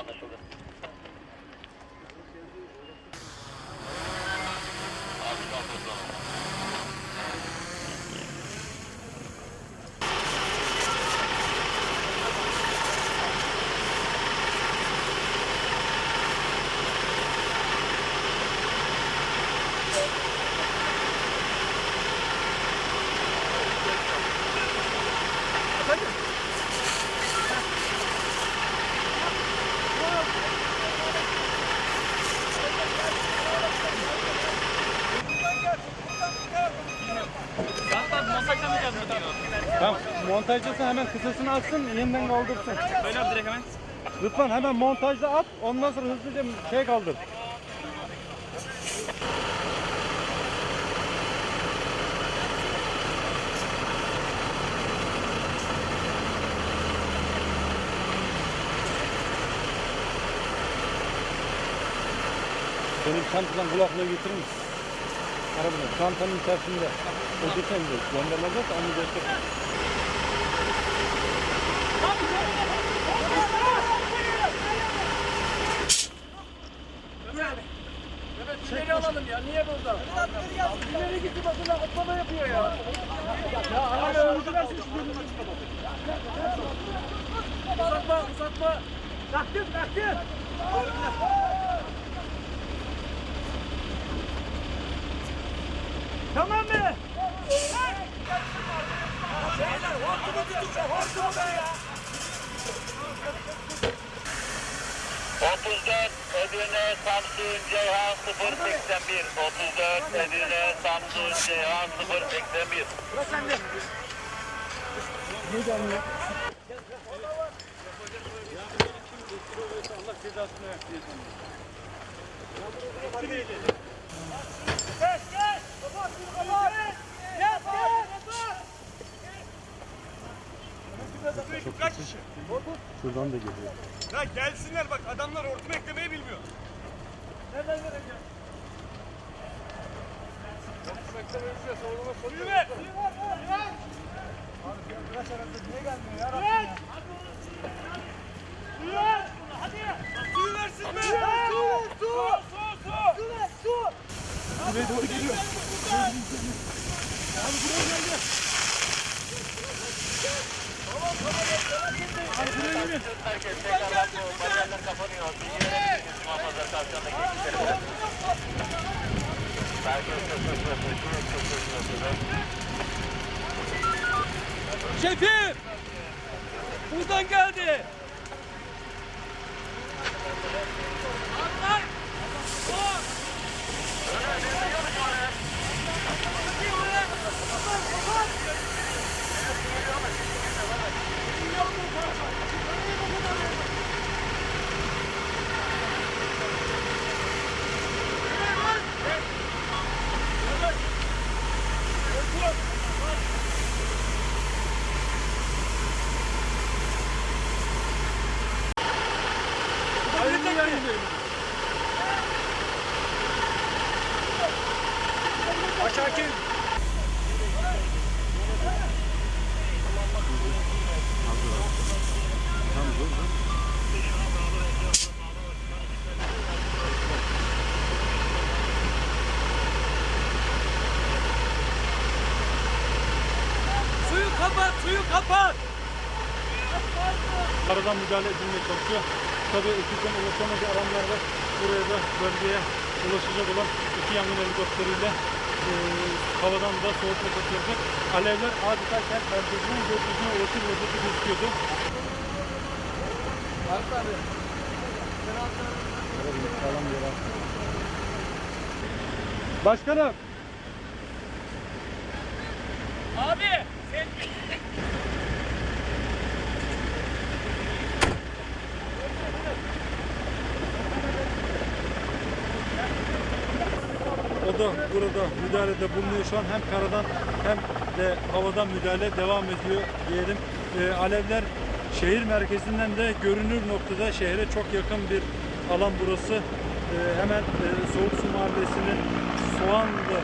anlaşıldı. Abi Tamam, montajcısı hemen kısasını atsın, yeniden kaldırsın. Böyle yap direkt hemen. Lütfen hemen montajda at, ondan sonra hızlıca şey kaldır. Benim çantadan kulaklığı getirir misin? Arabada, çantanın içerisinde. O geçen de gönderilecek, onu göster. Şöyle alalım ya. Niye burada? İleri gitti bakın atlama yapıyor ya. Ya arabayı vurdularsa Uzatma uzatma. Bıraktım bıraktım. Tamam mı? Şeyler hortumu tutacak hortumu be ya. 34 Edirne Samsun Ceyhan 081 34 Edirne Samsun Ceyhan 081 Burası sende. Allah cezasını versin. Geç geç. Geç. Kaç kişi? Şuradan da geliyor. Ya gelsinler bak adamlar hortum eklemeyi bilmiyor. Nereden vereceğim? Hortum eklemeyi bilmiyor savunma soruyor. Ver. Abi biraz arası niye gelmiyor ya? Ver. Suyu ver. Hadi. Suyu versin be! Su. Su. Su. Su. Su ver. Su. Buraya doğru geliyor. Herkes tekrar bu bariyerler kapanıyor. Bilgiler muhafaza karşısındaki ekipleri. Herkes çok çok çok çok çok çok çok Şefim! Buradan geldi. Suyu kapat, suyu kapat. Aradan müdahale edilmeye çalışıyor. Tabii ekipten ulaşamadığı alanlarda buraya da bölgeye ulaşacak olan iki yangın helikopteriyle e, havadan da soğutma çalışılacak. Alevler adeta kent merkezinin gökyüzüne ulaşır vaziyette gözüküyordu. Sağlam bir yer var. Başkanım. Abi, sen O da burada müdahalede bulunuyor şu an hem karadan hem de havadan müdahale devam ediyor diyelim. Ee, alevler şehir merkezinden de görünür noktada şehre çok yakın bir alan burası. Ee, hemen e, Soğuk Su Mahallesi'nin Soğanlı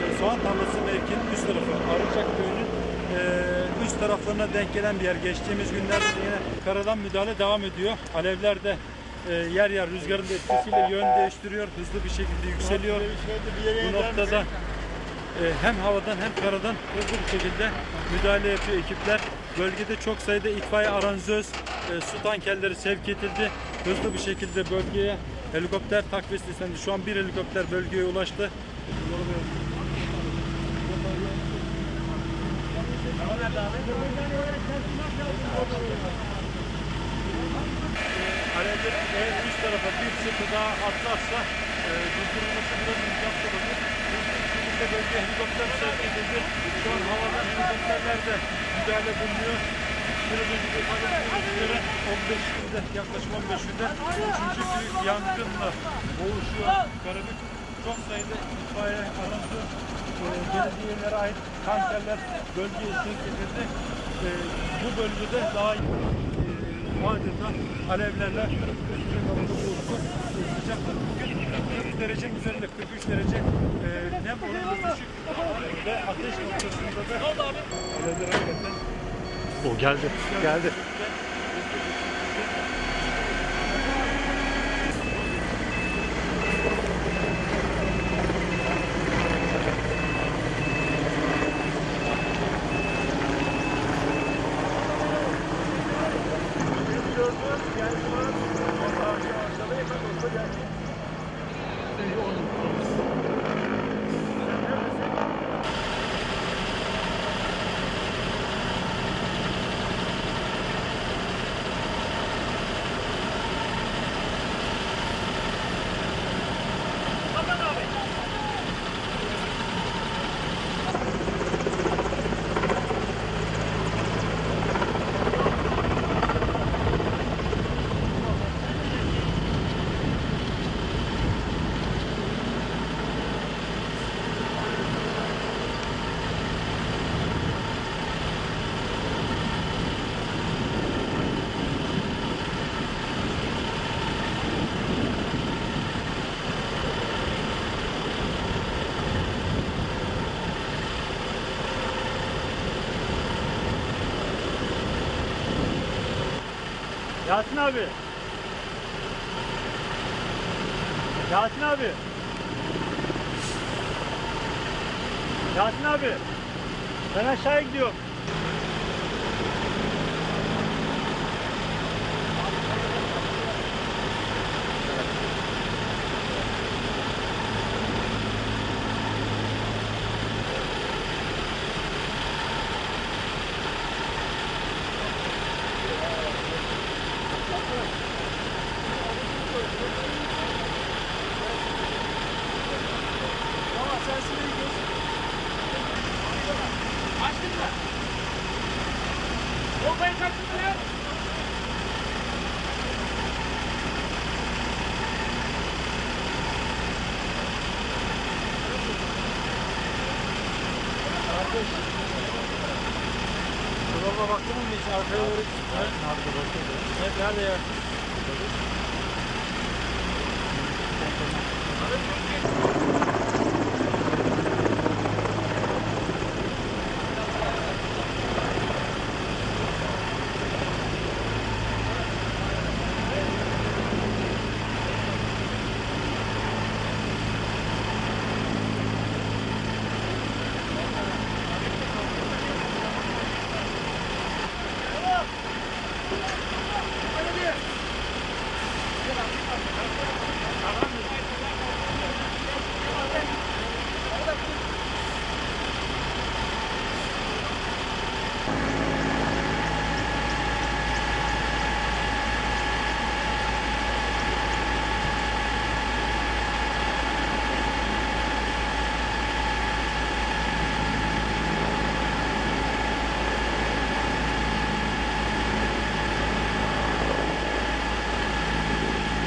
e, Soğan Tarlası mevkinin üst tarafı Arıçak Köyü'nün e, üst taraflarına denk gelen bir yer. Geçtiğimiz günlerde yine karadan müdahale devam ediyor. Alevler de e, yer yer rüzgarın da etkisiyle yön değiştiriyor. Hızlı bir şekilde yükseliyor. Bu noktada e, hem havadan hem karadan hızlı bir şekilde müdahale yapıyor ekipler. Bölgede çok sayıda itfaiye aranjöz, e, su tankerleri sevk edildi. Hızlı bir şekilde bölgeye helikopter takviyesi istendi. Şu an bir helikopter bölgeye ulaştı. Alevlerin eğer üst tarafa bir sıkı daha atlarsa e, durdurulması biraz imkan olabilir. Şimdi bölge helikopter sevk edildi. Şu an havadan helikopterler de müdahale bulunuyor. Biraz önce de ifade ettiğimiz üzere 15'inde yaklaşık 15'inde üçüncü büyük yangınla boğuşuyor. Karabük çok sayıda itfaiye arandı. E, belediyelere ait tankerler bölgeye sevk edildi. E, bu bölgede daha e, adeta alevlerle üstüne havada bulutlu sıcaklık bugün 43 derecenin üzerinde 43 derece. E, nem oranı düşük. Ve ateş noktasında da O geldi. Geldi. Yasin abi. Yasin abi. Yasin abi. Ben aşağıya gidiyorum. Bombayı çaktın ya. Dolaba baktın mı hiç arkaya doğru? Evet. Nerede ya?